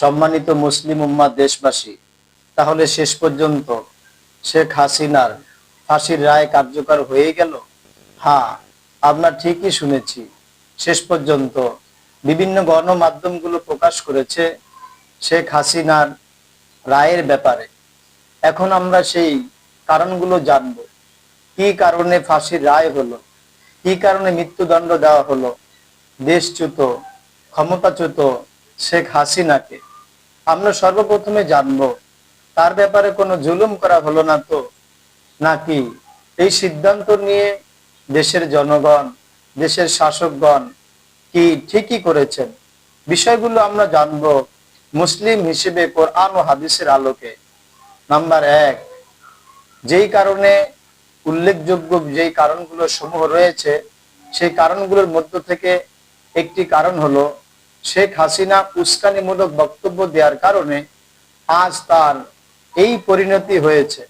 সম্মানিত মুসলিম উম্মা দেশবাসী, তাহলে শেষ পর্যন্ত শেখ হাসিনার ফাঁসির রায় কার্যকর হয়ে গেল? হ্যাঁ আপনার ঠিকই শুনেছি। শেষ পর্যন্ত বিভিন্ন গণমাধ্যমগুলো প্রকাশ করেছে শেখ হাসিনার রায়ের ব্যাপারে। এখন আমরা সেই কারণগুলো জানব। কি কারণে ফাঁসির রায় হলো? কি কারণে মৃত্যুদণ্ড দেওয়া হলো? দেশচ্যুত, ক্ষমতাচ্যুত শেখ হাসিনাকে আমরা সর্বপ্রথমে জানব, তার ব্যাপারে কোনো জুলুম করা হলো না তো? নাকি এই সিদ্ধান্ত নিয়ে দেশের জনগণ, দেশের শাসকগণ কি ঠিকই করেছেন? বিষয়গুলো আমরা জানব মুসলিম হিসেবে কোরআন ও হাদিসের আলোকে। নাম্বার এক, যেই কারণে উল্লেখযোগ্য যেই কারণগুলো সমূহ রয়েছে, সেই কারণগুলোর মধ্য থেকে একটি কারণ হলো শেখ হাসিনা উস্কানিমূলক বক্তব্য দেওয়ার কারণে আজ তার এই পরিণতি হয়েছে।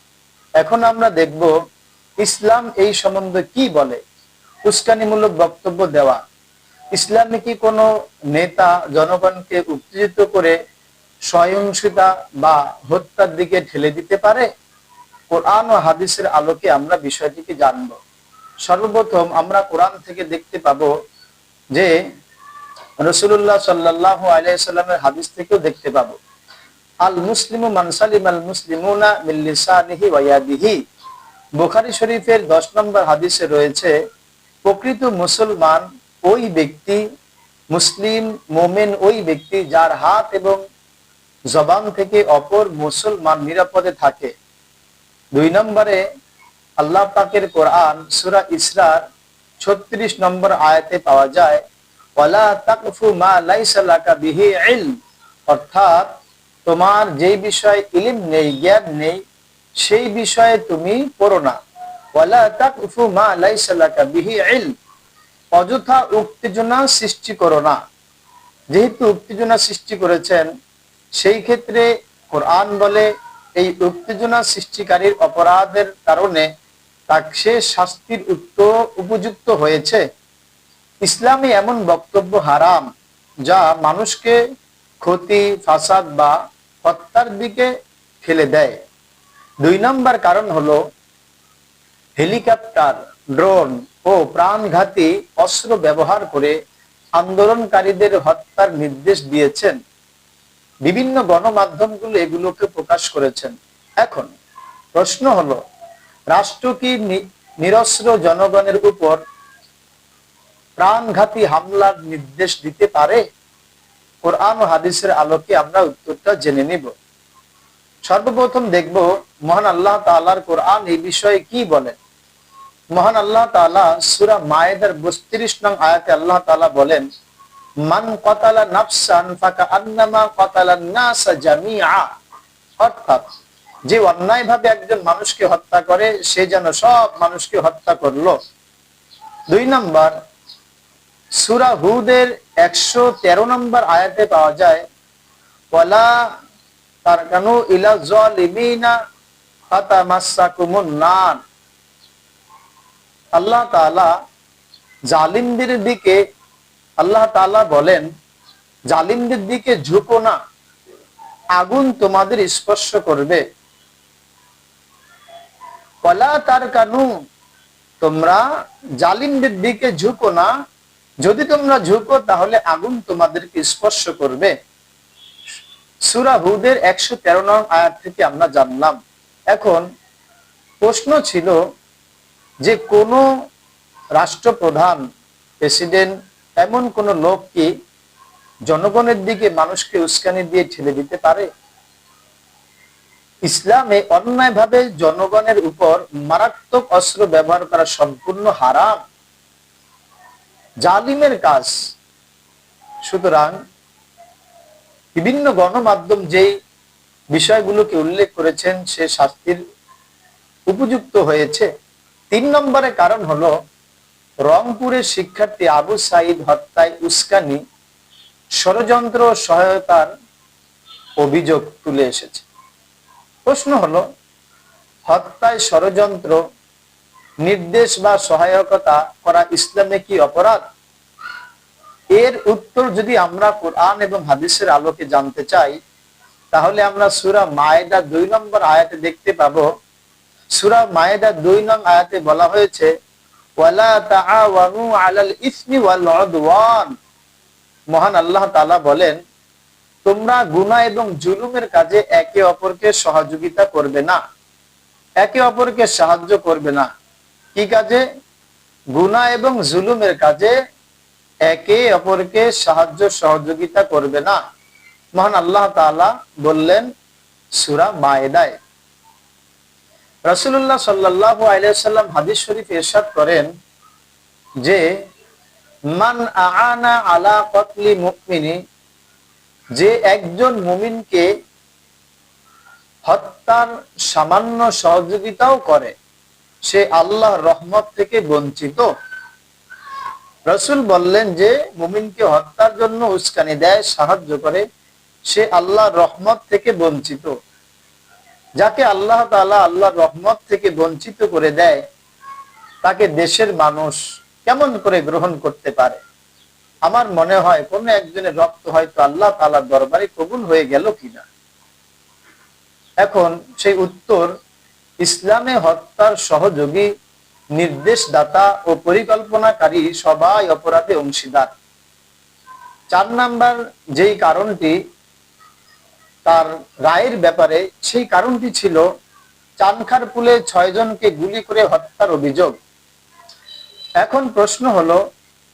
এখন আমরা দেখব ইসলাম এই সম্বন্ধে কি বলে, উস্কানিমূলক বক্তব্য দেওয়া। ইসলামে কি কোনো নেতা জনগণকে উত্তেজিত করে সহিংসতা বা হত্যার দিকে ঠেলে দিতে পারে? কোরআন ও হাদিসের আলোকে আমরা বিষয়টিকে জানব। সর্বপ্রথম আমরা কোরআন থেকে দেখতে পাব যে রসুল্লাহ সাল্লাহ আলাইসাল্লামের হাদিস থেকেও দেখতে পাবো। আল মুসলিম মানসালিম আল মুসলিমুনা বুখারি শরীফের দশ নম্বর হাদিসে রয়েছে, প্রকৃত মুসলমান ওই ব্যক্তি, মুসলিম, মোমেন ওই ব্যক্তি যার হাত এবং জবান থেকে অপর মুসলমান নিরাপদে থাকে। দুই নম্বরে আল্লাহ পাকের কোরআন সুরা ইসরার ছত্রিশ নম্বর আয়াতে পাওয়া যায় ওয়ালা তাকফু মা লাইসা বিহি ইলম। অর্থাৎ, তোমার যেই বিষয়ে ইলিম নেই, জ্ঞান নেই, সেই বিষয়ে তুমি পড়ো না। ওয়ালা তাকফু মা লাইসা লাকা বিহি অযথা উত্তেজনা সৃষ্টি করো না। যেহেতু উত্তেজনা সৃষ্টি করেছেন, সেই ক্ষেত্রে কোরআন বলে, এই উত্তেজনা সৃষ্টিকারীর অপরাধের কারণে তাকে শাস্তির উত্তর উপযুক্ত হয়েছে। ইসলামে এমন বক্তব্য হারাম যা মানুষকে ক্ষতি, ফাসাদ বা হত্যার দিকে ফেলে দেয়। দুই নম্বর কারণ হলো হেলিকপ্টার, ড্রোন ও প্রাণঘাতী অস্ত্র ব্যবহার করে আন্দোলনকারীদের হত্যার নির্দেশ দিয়েছেন। বিভিন্ন গণমাধ্যমগুলো এগুলোকে প্রকাশ করেছেন। এখন প্রশ্ন হলো, রাষ্ট্র কি নিরস্ত্র জনগণের উপর প্রাণঘাতী হামলার নির্দেশ দিতে পারে? কোরআন ও হাদিসের আলোকে আমরা উত্তরটা জেনে নিব। সর্বপ্রথম দেখব, মহান আল্লাহ তালার কোরআন এই বিষয়ে কি বলেন? মহান আল্লাহ তালা সুরা মায়েদার বত্রিশ নং আয়াতে আল্লাহ তালা বলেন, মান কতালা নাফসান ফাকা আন্নামা কতালা নাসা জামিআ। অর্থাৎ যে অন্যায় ভাবে একজন মানুষকে হত্যা করে, সে যেন সব মানুষকে হত্যা করল। দুই নম্বর সুরা হুদের একশো তেরো নম্বর আয়াতে পাওয়া যায় আল্লাহ জালিমদের দিকে, আল্লাহ তাআলা বলেন, জালিমদের দিকে ঝুঁকো না, আগুন তোমাদের স্পর্শ করবে। কলা তার কানু তোমরা জালিমদের দিকে ঝুঁকো না যদি তোমরা ঝুঁকো, তাহলে আগুন তোমাদেরকে স্পর্শ করবে। সুরা হুদের একশো তেরো নং আয়াত থেকে আমরা জানলাম, এখন প্রশ্ন ছিল যে কোন রাষ্ট্রপ্রধান, প্রেসিডেন্ট, এমন কোন লোক কি জনগণের দিকে মানুষকে উস্কানি দিয়ে ঠেলে দিতে পারে? ইসলামে অন্যায়ভাবে জনগণের উপর মারাত্মক অস্ত্র ব্যবহার করা সম্পূর্ণ হারাম। জালিমের কাজ। সুতরাং বিভিন্ন গণমাধ্যম যেই বিষয়গুলোকে উল্লেখ করেছেন, সে শাস্তির উপযুক্ত হয়েছে। তিন নম্বরের কারণ হলো, রংপুরের শিক্ষার্থী আবু সাইদ হত্যায় উস্কানি ষড়যন্ত্র সহায়তার অভিযোগ তুলে এসেছে। প্রশ্ন হলো, হত্যায় ষড়যন্ত্র নির্দেশ বা সহায়কতা করা ইসলামে কি অপরাধ? এর উত্তর যদি আমরা কোরআন এবং হাদিসের আলোকে জানতে চাই, তাহলে আমরা সুরা মায়েদা দুই নম্বর আয়াতে দেখতে পাবো। সুরা মায়েদা দুই নং আয়াতে বলা হয়েছে মহান আল্লাহ তাআলা বলেন, তোমরা গুনা এবং জুলুমের কাজে একে অপরকে সহযোগিতা করবে না। একে অপরকে সাহায্য করবে না। কি কাজে? গুনাহ এবং জুলুমের কাজে একে অপরকে সাহায্য সহযোগিতা করবে না। মহান আল্লাহ তাআলা বললেন, সূরা মায়েদায়। রাসূলুল্লাহ সাল্লাল্লাহু আলাইহি সাল্লাম হাদিস শরীফে ইরশাদ করেন যে, মান আনা আলা কতলি মুমিনি যে একজন মুমিনকে হত্যার সামান্য সহযোগিতাও করে। সে আল্লাহর রহমত থেকে বঞ্চিত। রসুল বললেন যে, মুমিনকে হত্যার জন্য উস্কানি দেয়, সাহায্য করে। সে আল্লাহর রহমত থেকে বঞ্চিত। যাকে আল্লাহ তাআলা আল্লাহর রহমত থেকে বঞ্চিত করে দেয়, তাকে দেশের মানুষ কেমন করে গ্রহণ করতে পারে? আমার মনে হয় কোন একজনের রক্ত হয়তো আল্লাহ তাআলার দরবারে কবুল হয়ে গেল কিনা। এখন সেই উত্তর ইসলামে হত্যার সহযোগী, নির্দেশদাতা ও পরিকল্পনাকারী সবাই অপরাধে অংশীদার। চার নাম্বার যেই কারণটি তার রায়ের ব্যাপারে, সেই কারণটি ছিল চানখার পুলে ছয় জনকে গুলি করে হত্যার অভিযোগ। এখন প্রশ্ন হলো,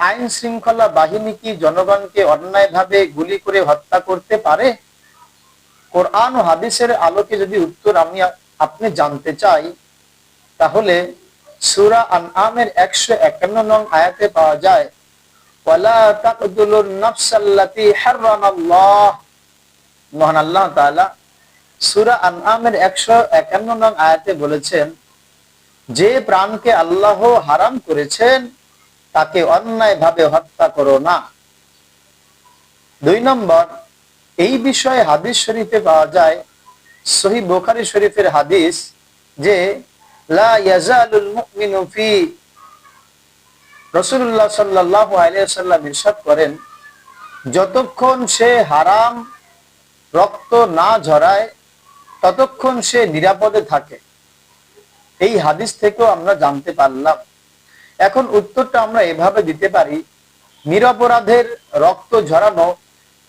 আইন শৃঙ্খলা বাহিনী কি জনগণকে অন্যায়ভাবে গুলি করে হত্যা করতে পারে? কোরআন ও হাদিসের আলোকে যদি উত্তর আমি আপনি জানতে চাই, তাহলে সুরা আনআমের একশো একান্ন নং আয়াতে পাওয়া যায়, ওয়ালা তাকদুলুন নাফসাল্লাতি হারামাল্লাহ। মহান আল্লাহ তাআলা সূরা আনআমের 151 নং আয়াতে বলেছেন, যে প্রাণকে আল্লাহ হারাম করেছেন, তাকে অন্যায়ভাবে হত্যা করো না। দুই নম্বর, এই বিষয়ে হাদিস শরীফে পাওয়া যায় সহি বুখারী শরীফের হাদিস যে ইরশাদ করেন, যতক্ষণ সে হারাম রক্ত না ঝরায়, ততক্ষণ সে নিরাপদে থাকে। এই হাদিস থেকেও আমরা জানতে পারলাম। এখন উত্তরটা আমরা এভাবে দিতে পারি, নিরপরাধের রক্ত ঝরানো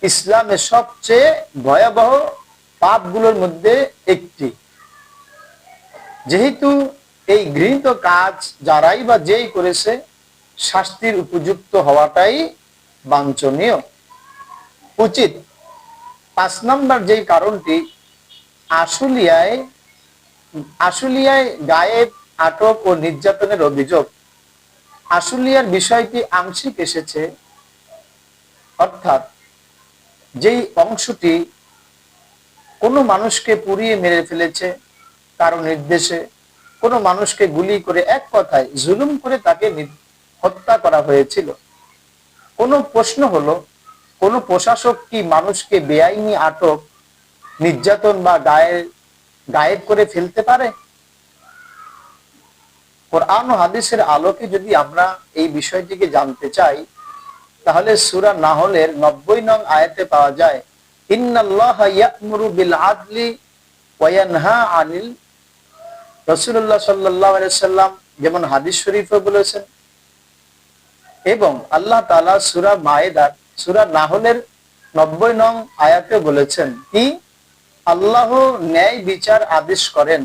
ইসলামের সবচেয়ে ভয়াবহ পাপগুলোর মধ্যে একটি। যেহেতু এই গৃহীত কাজ যারাই বা যেই করেছে, শাস্তির উপযুক্ত হওয়াটাই বাঞ্ছনীয়। উচিত। পাঁচ নম্বর যেই কারণটি, আশুলিয়ায় আশুলিয়ায় গায়েব, আটক ও নির্যাতনের অভিযোগ। আশুলিয়ার বিষয়টি আংশিক এসেছে। অর্থাৎ যেই অংশটি কোনো মানুষকে পুড়িয়ে মেরে ফেলেছে কারও নির্দেশে, কোনো মানুষকে গুলি করে এক কথায় জুলুম করে তাকে হত্যা করা হয়েছিল। কোনো প্রশ্ন হলো, কোন প্রশাসক কি মানুষকে বেআইনি আটক, নির্যাতন বা গায়ে গায়েব করে ফেলতে পারে? কোরআন হাদিসের আলোকে যদি আমরা এই বিষয়টিকে জানতে চাই, তাহলে সুরা নাহলের নব্বই নং আয়াতে পাওয়া যায় যেমন হাদিস শরীফে বলেছেন এবং আল্লাহ তাআলা সূরা মায়েদার, সুরা নাহলের নব্বই নং আয়াতে বলেছেন কি? আল্লাহ ন্যায় বিচার আদেশ করেন।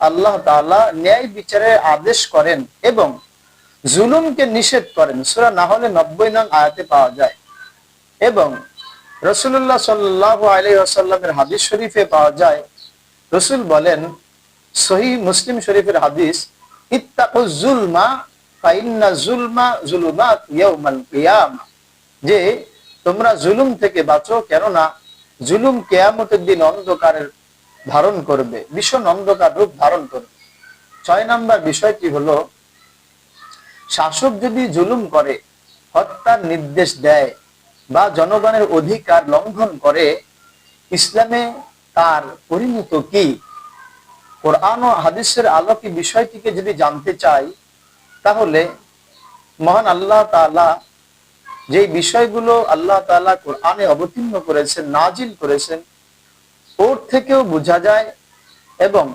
আল্লাহ ন্যায় বিচারের আদেশ করেন এবং জুলুমকে নিষেধ করেন। সুরা নাহলে নব্বই নং আয়াতে পাওয়া যায়। এবং রসুল্লাহ সাল্লাহ আলাইহি আসাল্লামের হাদিস শরীফে পাওয়া যায়। রসুল বলেন সহি মুসলিম শরীফের হাদিস যে তোমরা জুলুম থেকে বাঁচো, কেননা জুলুম কেয়ামতের দিন অন্ধকারের ধারণ করবে, ভীষণ অন্ধকার রূপ ধারণ করবে। ছয় নাম্বার বিষয়টি হলো শাসক যদি জুলুম করে, হত্যার নির্দেশ দেয় বা জনগণের অধিকার লঙ্ঘন করে, ইসলামে তার পরিণত কি? কোরআন ও হাদিসের আলোকে বিষয়টিকে যদি জানতে চাই, তাহলে মহান আল্লাহ তাআলা যে বিষয়গুলো আল্লাহ তাআলা কোরআনে অবতীর্ণ করেছেন, নাজিল করেছেন, ওর থেকেও বোঝা যায় এবং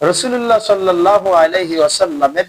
রসুল্লাহ সাল্লাহ আলাইহি ওয়াসাল্লামের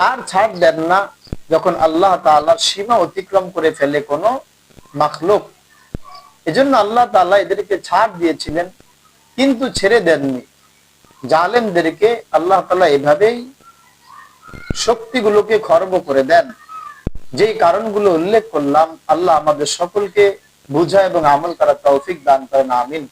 আর ছাড় দেন না যখন আল্লাহ তাআলার সীমা অতিক্রম করে ফেলে কোনো মাখলুক। এজন্য আল্লাহ তাআলা এদেরকে ছাড় দিয়েছিলেন, কিন্তু ছেড়ে দেননি। জালেমদেরকে আল্লাহ তাআলা এভাবেই শক্তিগুলোকে খর্ব করে দেন। যেই কারণগুলো উল্লেখ করলাম, আল্লাহ আমাদের সকলকে বুঝা এবং আমল করার তৌফিক দান করেন, আমিন।